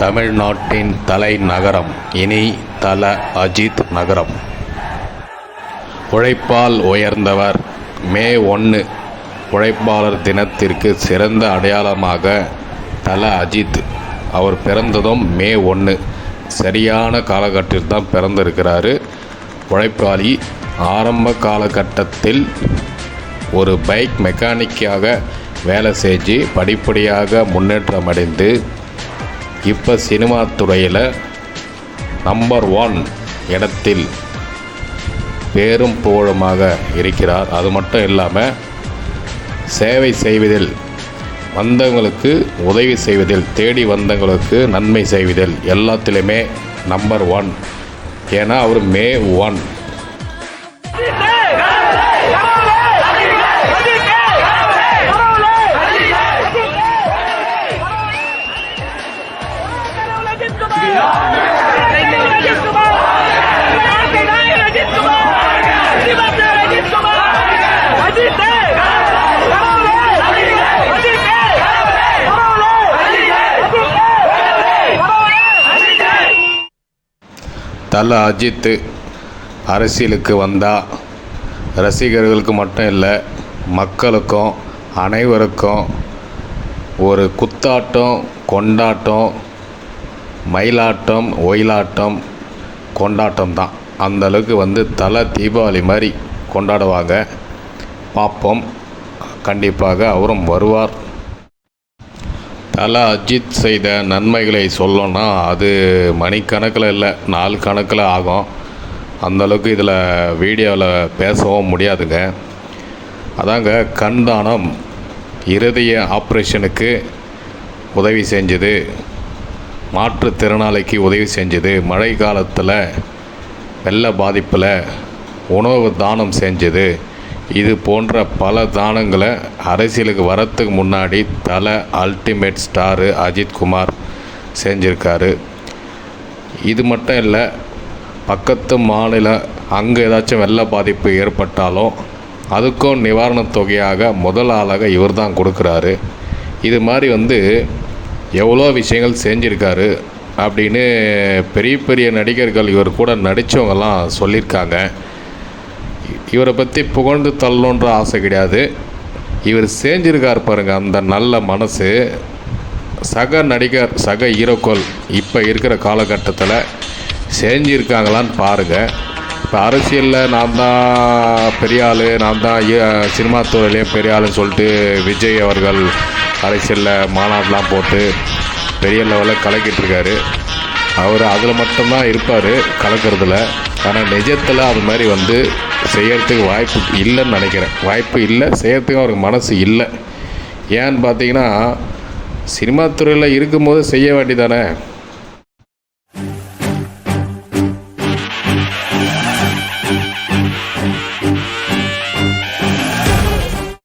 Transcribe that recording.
தமிழ்நாட்டின் தலைநகரம் இனி தல அஜித் நகரம். உழைப்பால் உயர்ந்தவர் மே ஒன்று உழைப்பாளர் தினத்திற்கு சிறந்த அடையாளமாக தல அஜித். அவர் பிறந்ததும் மே ஒன்று சரியான காலகட்டத்தில் தான் பிறந்திருக்கிறாரு. உழைப்பாளி ஆரம்ப காலகட்டத்தில் ஒரு பைக் மெக்கானிக்காக வேலை செஞ்சு படிப்படியாக முன்னேற்றம் அடைந்து இப்போ சினிமா துறையில் நம்பர் ஒன் இடத்தில் பேரும் புகழுமாக இருக்கிறார். அது மட்டும் இல்லாமல் சேவை செய்வதில் வந்தவங்களுக்கு உதவி செய்வதில் தேடி வந்தவங்களுக்கு நன்மை செய்வதில் எல்லாத்திலுமே நம்பர் ஒன் ஏன்னா அவர் மே ஒன் தல அஜித்து அரசியலுக்கு வந்தால் ரசிகர்களுக்கு மட்டும் இல்லை மக்களுக்கும் அனைவருக்கும் ஒரு குத்தாட்டம் கொண்டாட்டம் மயிலாட்டம் ஒயிலாட்டம் கொண்டாட்டம் தான். அந்தளவுக்கு வந்து தலை தீபாவளி மாதிரி கொண்டாடுவாங்க. பார்ப்போம். கண்டிப்பாக அவரும் வருவார். நல்லா அஜித் செய்த நன்மைகளை சொல்லணும்னா அது மணிக்கணக்கில் இல்லை நாள் கணக்கில் ஆகும். அந்தளவுக்கு இதில் வீடியோவில் பேசவும் முடியாதுங்க. அதாங்க கண் தானம் இருதய ஆப்ரேஷனுக்கு உதவி செஞ்சது மாற்றுத்திறனாளிக்கு உதவி செஞ்சது மழை காலத்தில் வெள்ள பாதிப்பில் உணவு தானம் செஞ்சது இது போன்ற பல தானங்களை அரசியலுக்கு வரத்துக்கு முன்னாடி தலை அல்டிமேட் ஸ்டாரு அஜித்குமார் செஞ்சுருக்காரு. இது மட்டும் இல்லை பக்கத்து மாநில அங்கே ஏதாச்சும் வெள்ள பாதிப்பு ஏற்பட்டாலும் அதுக்கும் நிவாரணத் தொகையாக முதல் ஆளாக இவர் தான் கொடுக்குறாரு. இது மாதிரி வந்து எவ்வளோ விஷயங்கள் செஞ்சுருக்காரு அப்படின்னு பெரிய பெரிய நடிகர்கள் இவர் கூட நடித்தவங்கெல்லாம் சொல்லியிருக்காங்க. இவரை பற்றி புகழ்ந்து தள்ளணுன்ற ஆசை கிடையாது. இவர் செஞ்சிருக்கார் பாருங்க அந்த நல்ல மனசு. சக நடிகர் சக ஹீரோக்கள் இப்போ இருக்கிற காலகட்டத்தில் செஞ்சுருக்காங்களான்னு பாருங்கள் இப்போ அரசியலில் நான் தான் பெரிய ஆள் நான் தான் சினிமா துறையிலேயே பெரிய ஆளுன்னு சொல்லிட்டு விஜய் அவர்கள் அரசியலில் மாநாடுலாம் போட்டு பெரிய லெவலில் கலக்கிட்டு இருக்காரு. அவர் அதில் மட்டும்தான் இருப்பார் கலக்கிறதுல. ஆனால் நிஜத்தில் அது மாதிரி வந்து செய்கிறதுக்கு வாய்ப்பு இல்லைன்னு நினைக்கிறேன். வாய்ப்பு இல்லை செய்கிறதுக்கு அவருக்கு மனசு இல்லை. ஏன்னு பார்த்தீங்கன்னா சினிமா துறையில் இருக்கும்போது செய்ய வேண்டியதானே?